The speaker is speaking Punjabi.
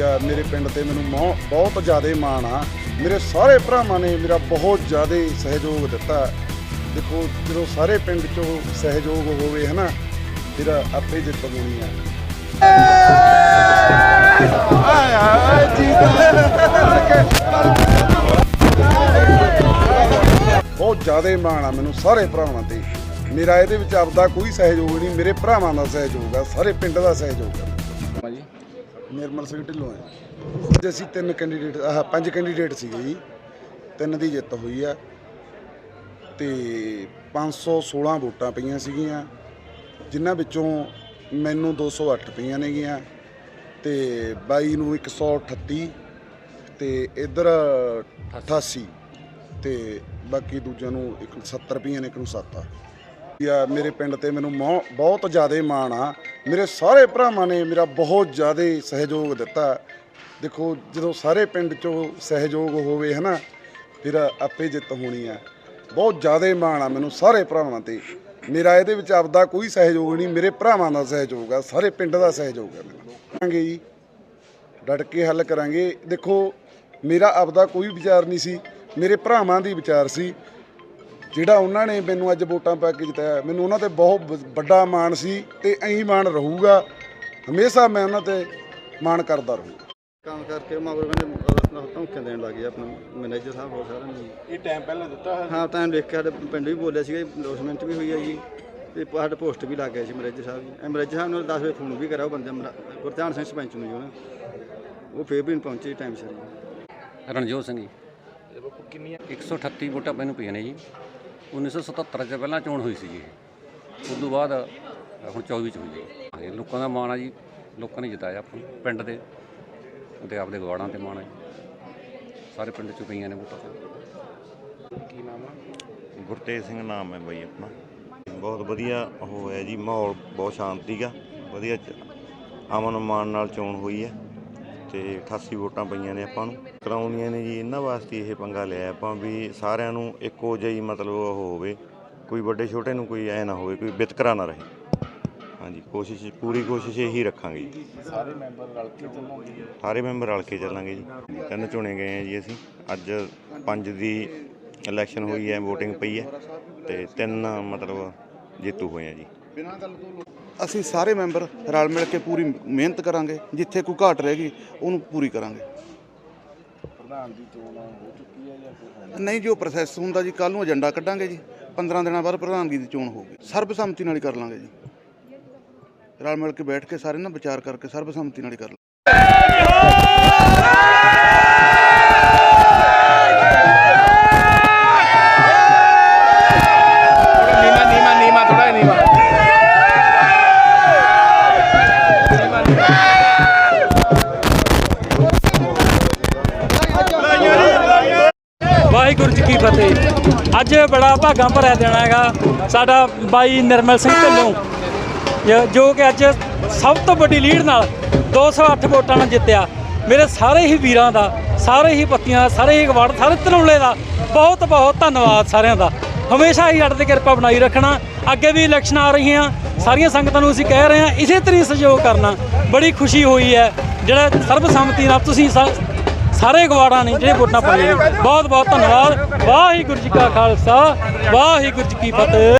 ਆ, ਮੇਰੇ ਪਿੰਡ ਤੇ ਮੈਨੂੰ ਮੌ- ਬਹੁਤ ਜ਼ਿਆਦਾ ਮਾਣ ਆ। ਮੇਰੇ ਸਾਰੇ ਭਰਾਵਾਂ ਨੇ ਮੇਰਾ ਬਹੁਤ ਜ਼ਿਆਦਾ ਸਹਿਯੋਗ ਦਿੱਤਾ। ਦੇਖੋ, ਜਦੋਂ ਸਾਰੇ ਪਿੰਡ ਚੋਂ ਸਹਿਯੋਗ ਹੋਵੇ, ਹਨਾ ਫਿਰ ਆਪੇ ਜਿੱਤ ਹੋਣੀ ਆ। ਬਹੁਤ ਜ਼ਿਆਦਾ ਮਾਣ ਆ ਮੈਨੂੰ ਸਾਰੇ ਭਰਾਵਾਂ ਤੇ। ਮੇਰਾ ਇਹਦੇ ਵਿੱਚ ਆਪਦਾ ਕੋਈ ਸਹਿਯੋਗ ਨਹੀਂ, ਮੇਰੇ ਭਰਾਵਾਂ ਦਾ ਸਹਿਯੋਗ ਆ, ਸਾਰੇ ਪਿੰਡ ਦਾ ਸਹਿਯੋਗ ਆ। ਜੀ। ਨਿਰਮਲ ਸਿੰਘ ਢਿੱਲੋਂ ਹੈ। ਅੱਜ ਅਸੀਂ ਤਿੰਨ ਕੈਂਡੀਡੇਟ ਆਹ ਪੰਜ ਕੈਂਡੀਡੇਟ ਸੀਗੇ ਜੀ। ਤਿੰਨ ਦੀ ਜਿੱਤ ਹੋਈ ਆ। ਤੇ 516 ਵੋਟਾਂ ਪਈਆਂ ਸੀਗੀਆਂ। ਜਿਨ੍ਹਾਂ ਵਿੱਚੋਂ ਮੈਨੂੰ 208 ਪਈਆਂ ਨੇਗੀਆਂ। ਤੇ 22 ਨੂੰ 138 ਤੇ ਇਧਰ 88 ਤੇ ਬਾਕੀ ਦੂਜਿਆਂ ਨੂੰ ਇੱਕ 70 ਪਈਆਂ ਨੇ, ਇੱਕ ਨੂੰ 7 ਆ। ਯਾ ਮੇਰੇ ਪਿੰਡ ਤੇ ਮੈਨੂੰ ਬਹੁਤ ਜ਼ਿਆਦਾ ਮਾਣ ਆ। ਮੇਰੇ ਸਾਰੇ ਭਰਾਵਾਂ ਨੇ ਮੇਰਾ ਬਹੁਤ ਜ਼ਿਆਦਾ ਸਹਿਯੋਗ ਦਿੱਤਾ। ਦੇਖੋ, ਜਦੋਂ ਸਾਰੇ ਪਿੰਡ ਚੋਂ ਸਹਿਯੋਗ ਹੋਵੇ, ਹਨਾ, ਫਿਰ ਆਪੇ ਜਿੱਤ ਹੋਣੀ ਆ। ਬਹੁਤ ਜ਼ਿਆਦਾ ਮਾਣ ਆ ਮੈਨੂੰ ਸਾਰੇ ਭਰਾਵਾਂ ਤੇ। ਮੇਰਾ ਇਹਦੇ ਵਿੱਚ ਆਪਦਾ ਕੋਈ ਸਹਿਯੋਗ ਨਹੀਂ, ਮੇਰੇ ਭਰਾਵਾਂ ਦਾ ਸਹਿਯੋਗ ਆ, ਸਾਰੇ ਪਿੰਡ ਦਾ ਸਹਿਯੋਗ ਆ ਮੈਨੂੰ। ਕਰਾਂਗੇ ਜੀ। ਡਟ ਕੇ ਹੱਲ ਕਰਾਂਗੇ। ਦੇਖੋ, ਮੇਰਾ ਆਪਦਾ ਕੋਈ ਵਿਚਾਰ ਨਹੀਂ ਸੀ, ਮੇਰੇ ਭਰਾਵਾਂ ਦੀ ਵਿਚਾਰ ਸੀ। ਜਿਹੜਾ ਉਹਨਾਂ ਨੇ ਮੈਨੂੰ ਅੱਜ ਵੋਟਾਂ ਪਾ ਕੇ ਜਿਤਾਇਆ ਮੈਨੂੰ ਉਹਨਾਂ ਤੇ ਬਹੁਤ ਵੱਡਾ ਮਾਣ ਸੀ ਤੇ ਐਂ ਮਾਣ ਰਹੂਗਾ। ਹਮੇਸ਼ਾ ਮੈਂ ਉਹਨਾਂ ਤੇ ਮਾਣ ਕਰਦਾ ਰਹੂੰਗਾ। ਕੰਮ ਕਰਕੇ ਮਗਰ ਕਹਿੰਦੇ ਧਮਕੀਆਂ ਦੇਣ ਲੱਗੇ ਆਪਣਾ ਮੈਨੇਜਰ ਸਾਹਿਬ ਹੋ ਸਾਰਿਆਂ ਨੂੰ ਇਹ ਟਾਈਮ ਪਹਿਲਾਂ ਦਿੱਤਾ ਹੋਇਆ ਹਾਂ ਤਾਂ ਲਿਖ ਕੇ ਸਾਡੇ ਪਿੰਡ ਵੀ ਬੋਲਿਆ ਸੀਗਾ ਇੰਡੋਸਮੈਂਟ ਵੀ ਹੋਈ ਹੈ ਜੀ। ਤੇ ਸਾਡੇ ਪੋਸਟ ਵੀ ਲੱਗ ਗਏ ਸੀ ਮੈਨੇਜਰ ਸਾਹਿਬ ਜੀ। ਮੈਨੇਜਰ ਸਾਹਿਬ ਨੂੰ 10 ਵਜੇ ਫੋਨ ਵੀ ਕਰਿਆ ਉਹ ਬੰਦੇ ਮਰਾ- ਗੁਰਧਿਆਨ ਸਿੰਘ ਸਰਪੰਚ ਨੂੰ ਜੀ ਉਹਨਾਂ। ਉਹ ਫੇਰ ਵੀ ਨਹੀਂ ਪਹੁੰਚੇ ਟਾਈਮ ਸਿਰ। ਜੀ ਰਣਜੋਤ ਸਿੰਘ ਜੀ। 138 ਵੋਟਾਂ ਮੈਨੂੰ ਪਈਆਂ ਨੇ ਜੀ। 1977 ਚ ਪਹਿਲਾਂ ਚੋਣ ਹੋਈ ਸੀ ਜੀ ਇਹ। ਉਸ ਤੋਂ ਬਾਅਦ ਹੁਣ 24 ਚ ਹੋਈ ਜੀ ਲੋਕਾਂ ਦਾ ਮਾਣ ਆ ਜੀ। ਲੋਕਾਂ ਨੇ ਜਿਤਾਇਆ ਆਪਾਂ ਨੂੰ, ਪਿੰਡ ਦੇ। ਤੇ ਆਪਦੇ ਗਵਾੜਾਂ ਤੇ ਮਾਣ ਆ ਜੀ। ਸਾਰੇ ਪਿੰਡ ਚ ਪਈਆਂ ਨੇ ਵੋਟਾਂ ਕੀ ਨਾਮ ਆ? ਗੁਰਤੇਜ ਸਿੰਘ ਨਾਮ ਹੈ ਬਾਈ ਆਪਣਾ। ਬਹੁਤ ਵਧੀਆ ਉਹ ਹੋਇਆ ਜੀ ਮਾਹੌਲ ਬਹੁਤ ਸ਼ਾਂਤ ਸੀਗਾ ਵਧੀਆ ਚ- ਅਮਨ ਮਾਨ ਨਾਲ ਚੋਣ ਹੋਈ ਹੈ। ਤੇ 88 ਵੋਟਾਂ ਪਈਆਂ ਨੇ ਆਪਾਂ ਨੂੰ। ਕਰਾਉਣੀਆਂ ਨੇ ਜੀ ਇਹਨਾਂ ਵਾਸਤੇ ਇਹ ਪੰਗਾ ਲਿਆ ਆਪਾਂ ਵੀ ਸਾਰਿਆਂ ਨੂੰ ਇੱਕੋ ਜਿਹੀ ਮਤਲਬ ਉਹ ਹੋਵੇ ਕੋਈ ਵੱਡੇ ਛੋਟੇ ਨੂੰ ਕੋਈ ਐ ਨਾ ਹੋਵੇ ਕੋਈ ਵਿਤਕਰਾ ਨਾ ਰਹੇ। ਹਾਂਜੀ ਕੋਸ਼ਿਸ਼ ਪੂਰੀ ਕੋਸ਼ਿਸ਼ ਇਹੀ ਰੱਖਾਂਗੇ ਜੀ। ਸਾਰੇ ਮੈਂਬਰ ਰਲ ਕੇ ਚੱਲਾਂਗੇ ਸਾਰੇ ਮੈਂਬਰ ਰਲ ਕੇ ਚੱਲਾਂਗੇ ਜੀ। ਤਿੰਨ ਚੁਣੇ ਗਏ ਆ ਜੀ ਅਸੀਂ। ਅੱਜ ਪੰਜ ਦੀ ਇਲੈਕਸ਼ਨ ਹੋਈ ਹੈ VOTING ਪਈ ਹੈ ਤੇ ਤਿੰਨ ਮਤਲਬ ਜੇਤੂ ਹੋਏ ਆ ਜੀ। ਅਸੀਂ ਸਾਰੇ ਮੈਂਬਰ ਰਲ ਮਿਲ ਕੇ ਪੂਰੀ ਮਿਹਨਤ ਕਰਾਂਗੇ ਜਿੱਥੇ ਕੋਈ ਘਾਟ ਰਹੇਗੀ ਉਹਨੂੰ ਪੂਰੀ ਕਰਾਂਗੇ। ਪ੍ਰਧਾਨ ਦੀ ਚੋਣ ਹੋ ਚੁੱਕੀ ਹੈ ਜਾਂ ਹੋਣੀ ਨਹੀਂ ਜੋ ਪ੍ਰੋਸੈਸ ਹੁੰਦਾ ਜੀ ਕੱਲ ਨੂੰ ਏਜੰਡਾ ਕੱਢਾਂਗੇ ਜੀ। 15 ਦਿਨਾਂ ਬਾਅਦ ਪ੍ਰਧਾਨਗੀ ਦੀ ਚੋਣ ਹੋਊਗੀ। ਸਰਬਸੰਮਤੀ ਨਾਲ ਹੀ ਕਰ ਲਾਂਗੇ ਜੀ। ਰਲ ਮਿਲ ਕੇ ਬੈਠ ਕੇ ਸਾਰੇ ਨਾਲ ਵਿਚਾਰ ਕਰਕੇ ਸਰਬਸੰਮਤੀ ਨਾਲ ਹੀ ਕਰ ਲਾਂਗੇ ਨੀਮਾ ਨੀਮਾ ਨੀਮਾ ਥੋੜਾ ਨੀਮਾ ਗੁਰਜ ਕੀ ਫਤਿਹ। ਅੱਜ ਬੜਾ ਭਾਗਾਂ ਭਰਿਆ ਦੇਣਾ ਹੈਗਾ। ਸਾਡਾ ਬਾਈ ਨਿਰਮਲ ਸਿੰਘ ਢਿੱਲੋਂ। ਜੋ ਕਿ ਅੱਜ ਸਭ ਤੋਂ ਵੱਡੀ ਲੀਡ ਨਾਲ 208 ਵੋਟਾਂ ਨਾਲ ਜਿੱਤਿਆ। ਮੇਰੇ ਸਾਰੇ ਹੀ ਵੀਰਾਂ ਦਾ, ਸਾਰੇ ਹੀ ਪੱਤੀਆਂ, ਸਾਰੇ ਹੀ ਗਵਾੜ ਸਾਰੇ ਧਨੌਲੇ ਦਾ ਬਹੁਤ ਬਹੁਤ ਧੰਨਵਾਦ ਸਾਰਿਆਂ ਦਾ। ਹਮੇਸ਼ਾ ਹੀ ਸਾਡੇ ਤੇ ਕਿਰਪਾ ਬਣਾਈ ਰੱਖਣਾ। ਅੱਗੇ ਵੀ ਇਲੈਕਸ਼ਨ ਆ ਰਹੀਆਂ। ਸਾਰੀਆਂ ਸੰਗਤਾਂ ਨੂੰ ਅਸੀਂ ਕਹਿ ਰਹੇ ਹਾਂ, ਇਸੇ ਤਰੀਕੇ ਸਹਿਯੋਗ ਕਰਨਾ। ਬੜੀ ਖੁਸ਼ੀ ਹੋਈ ਹੈ। ਜਿਹੜਾ ਸਰਬਸੰਮਤੀ ਨਾਲ ਤੁਸੀਂ ਸਾ- ਸਾਰੇ ਗਵਾੜਾਂ ਨੇ ਜਿਹੜੇ ਵੋਟਾਂ ਪਾਈਆਂ ਨੇ। ਬਹੁਤ ਬਹੁਤ ਧੰਨਵਾਦ। ਵਾਹਿਗੁਰੂ ਜੀ ਕਾ ਖਾਲਸਾ, ਵਾਹਿਗੁਰੂ ਜੀ ਕੀ ਫਤਿਹ।